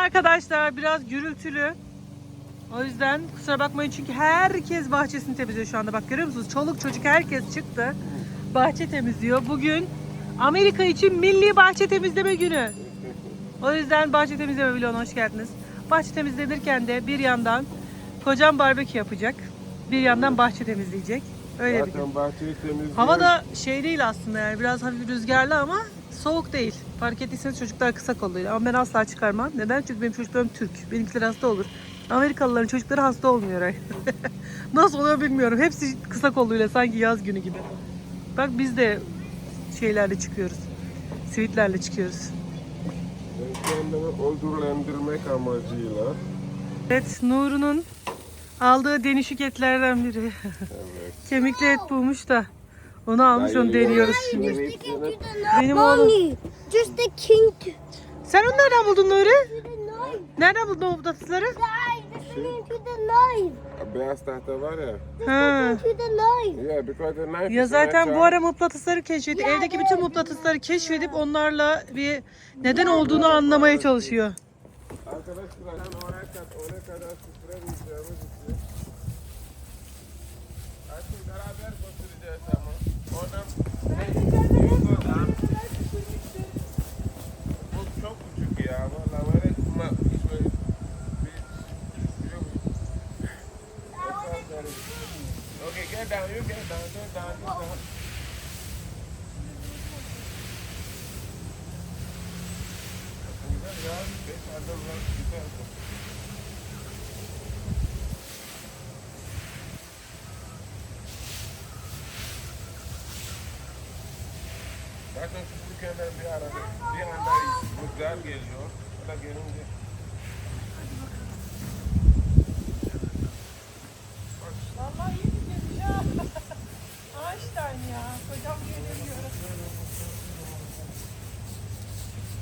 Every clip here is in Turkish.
arkadaşlar biraz gürültülü. O yüzden kusura bakmayın çünkü herkes bahçesini temizliyor şu anda. Bak görüyor musunuz? Çoluk çocuk herkes çıktı. Bahçe temizliyor. Bugün Amerika için milli bahçe temizleme günü. O yüzden bahçe temizleme vloguna hoş geldiniz. Bahçe temizlenirken de bir yandan kocam barbekü yapacak. Bir yandan bahçe temizleyecek. Öyle bir gün. Zaten bahçeyi temizliyor. Hava da şey değil aslında yani biraz hafif rüzgarlı ama soğuk değil. Fark ettiyseniz çocuklar kısa kolluyla ama ben asla çıkarmam. Neden? Çünkü benim çocuklarım Türk. Benimkiler hasta olur. Amerikalıların çocukları hasta olmuyor. Nasıl oluyor bilmiyorum. Hepsi kısa kolluyla sanki yaz günü gibi. Bak biz de şeylerle çıkıyoruz. Sivitlerle çıkıyoruz. Ben kendimi öldürülendirmek amacıyla. Evet Nur'un aldığı denişik etlerden biri. Evet. Kemikli et bulmuş da onu almış onu deniyoruz şimdi. Benim oğlum. Just the king Sen onu nereden buldun Nuri? Nereden buldun o knife. Beyaz tahta var ya. Ha. To the knife. Yeah, because the knife Ya zaten bu ara mıknatısları keşfedip, evdeki bütün mıknatısları keşfedip onlarla bir neden olduğunu anlamaya çalışıyor. Arkadaşlar ben oraya kadar, oraya kadar süpüremeyeceğimiz için. Artık beraber götüreceğiz ama. Oradan yukarıdan. Bu çok küçük ya. Valla böyle ma, hiç böyle bir yok. Okay, get down, you get down, get down, get down. Güzel ya, beş adım var, güzel. Zaten süpürgeler bir arada, bir anda rüzgar geliyor. O da gelince Vallahi iyi fikirmiş ha. Einstein ya. Kocam gelemiyor.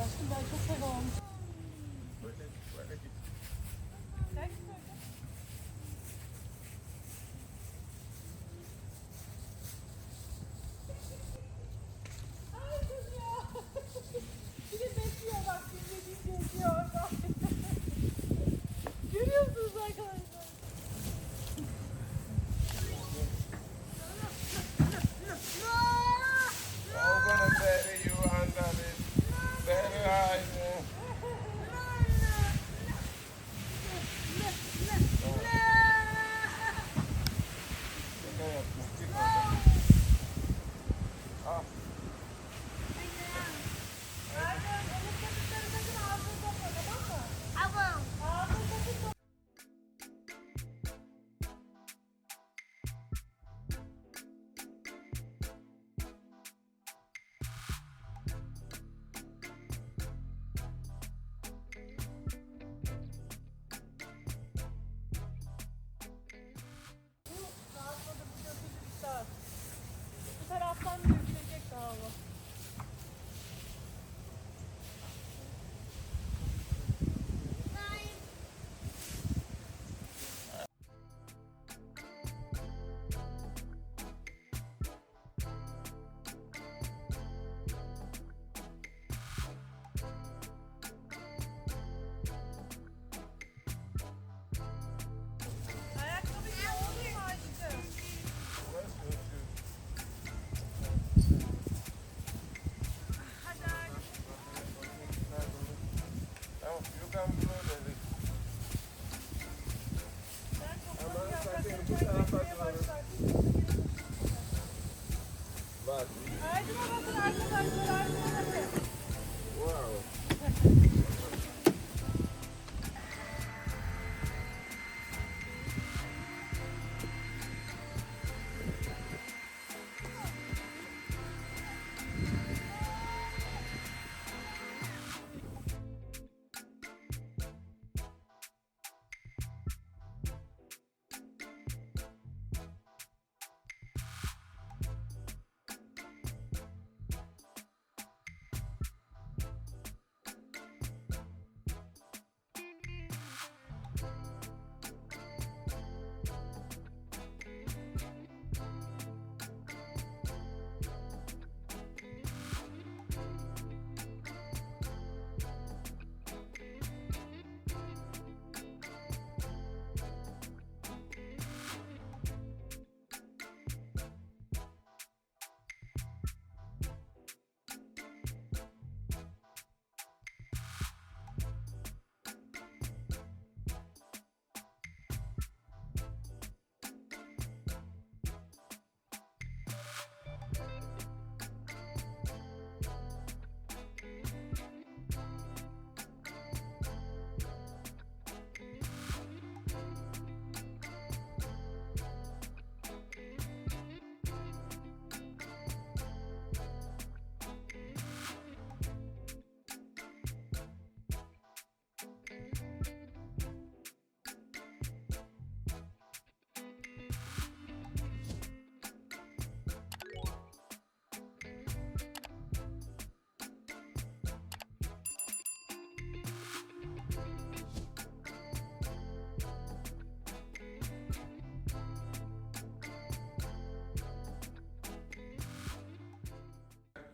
Aşkım ben çok olmuş.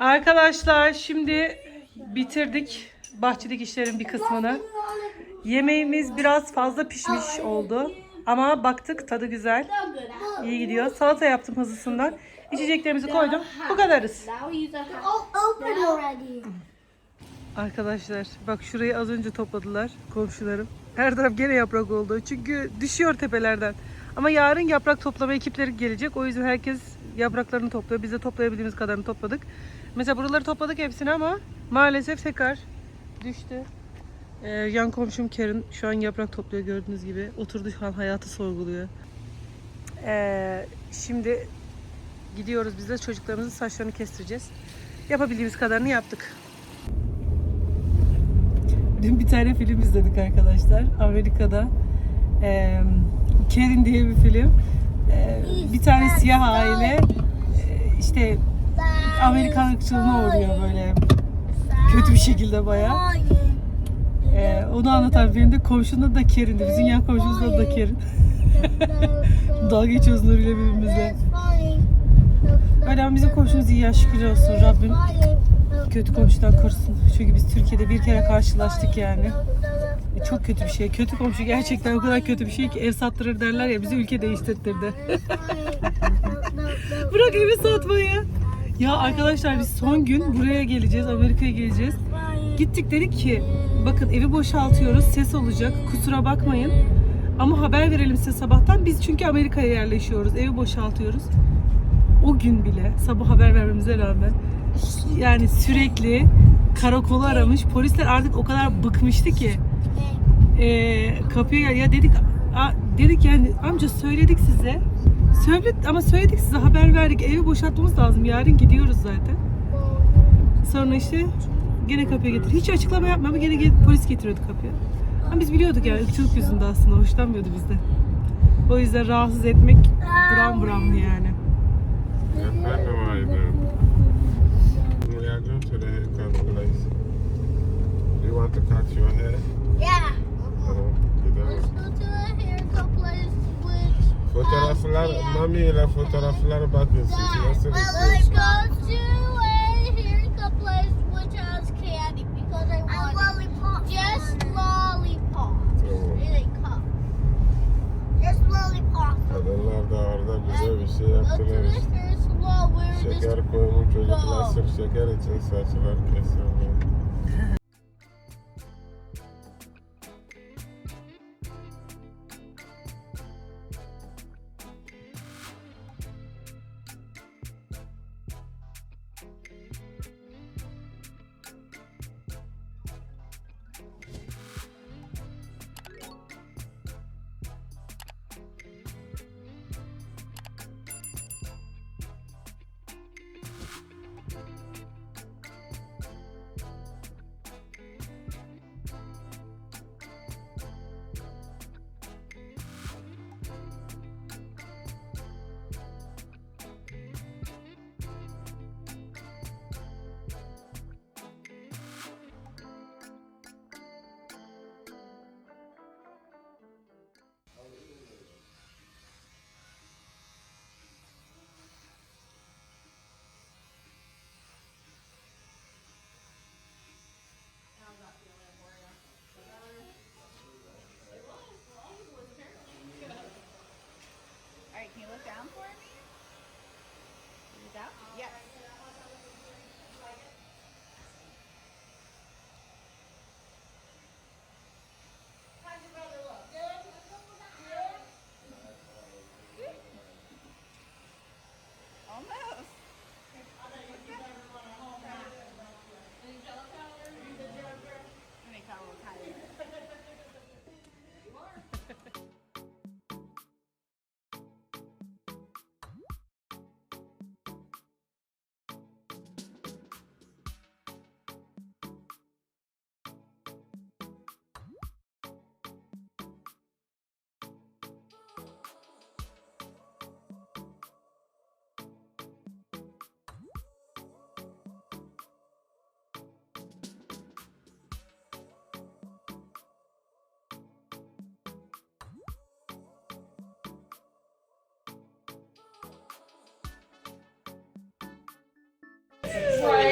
Arkadaşlar şimdi bitirdik bahçedeki işlerin bir kısmını. Yemeğimiz biraz fazla pişmiş oldu. Ama baktık tadı güzel. İyi gidiyor. Salata yaptım hızlısından. İçeceklerimizi koydum. Bu kadarız. Arkadaşlar bak şurayı az önce topladılar komşularım. Her taraf gene yaprak oldu. Çünkü düşüyor tepelerden. Ama yarın yaprak toplama ekipleri gelecek. O yüzden herkes yapraklarını topluyor. Biz de toplayabildiğimiz kadarını topladık. Mesela buraları topladık hepsini ama maalesef tekrar düştü. Ee, yan komşum Karen şu an yaprak topluyor gördüğünüz gibi. Oturdu şu an hayatı sorguluyor. Ee, şimdi gidiyoruz biz de çocuklarımızın saçlarını kestireceğiz. Yapabildiğimiz kadarını yaptık. Dün bir tane film izledik arkadaşlar. Amerika'da. Eee Karen diye bir film. Eee, bir tane siyah aile eee, işte Amerikan ırkçılığına uğruyor böyle kötü bir şekilde bayağı. Eee, onu anlatan filmde komşunun da Karen'di. Bizim yan komşumuz da Karen. Dalga geçiyoruz Nuri'yle birbirimizle. Öyle ama bizim komşumuz iyi ya şükür olsun Rabbim kötü komşudan korusun. Çünkü biz Türkiye'de bir kere karşılaştık yani. E, Çok kötü bir şey. Kötü komşu gerçekten o kadar kötü bir şey ki ev sattırır derler ya bizi ülke değiştirtirdi. Bırak evi satmayı. Ya arkadaşlar biz son gün buraya geleceğiz. Amerika'ya geleceğiz. Gittik dedik ki bakın evi boşaltıyoruz. Ses olacak. Kusura bakmayın. Ama haber verelim size sabahtan. Biz çünkü Amerika'ya yerleşiyoruz. Evi boşaltıyoruz. O gün bile sabah haber vermemize rağmen yani sürekli karakolu aramış. Polisler artık o kadar bıkmıştı ki eee kapıya gel ya dedik a- dedik yani amca söyledik size. Söyledik ama söyledik size haber verdik. Evi boşaltmamız lazım. Yarın gidiyoruz zaten. Sonra işte gene kapıya getir. Hiç açıklama yapma ama gene gelip polis getiriyordu kapıya. Ama biz biliyorduk yani ırkçılık yüzünde aslında hoşlanmıyordu bizden. O yüzden rahatsız etmek buram buramlı yani. Efendim Aydın. We are going to the haircut place. You want to cut your hair? Yeah. Tamam, gidelim. Let's go to a haircut place which Fotoğraflar, mami ile fotoğraflara bakın siz. Nasıl Let's istiyorsun? go to a haircut place which has candy because I want lollipop. Just lollipop. Tamam. It ain't cup. Just lollipop. Kadınlar da orada bize bir şey yaptılar işte. Şeker koymuş çocuklar sırf şeker için saçlar kesiyorlar.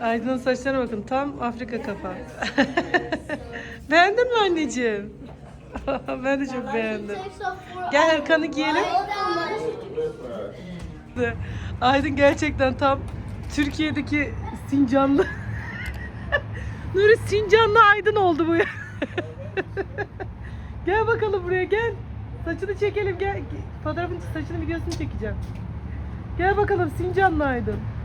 Aydın'ın saçlarına bakın. Tam Afrika kafa. Beğendin mi anneciğim? ben de çok beğendim. Gel Erkan'ı giyelim. Aydın gerçekten tam Türkiye'deki Sincanlı. Nuri Sincanlı Aydın oldu bu ya. gel bakalım buraya gel. Saçını çekelim gel. Fotoğrafını, saçını videosunu çekeceğim. Gel bakalım Sincanlı Aydın.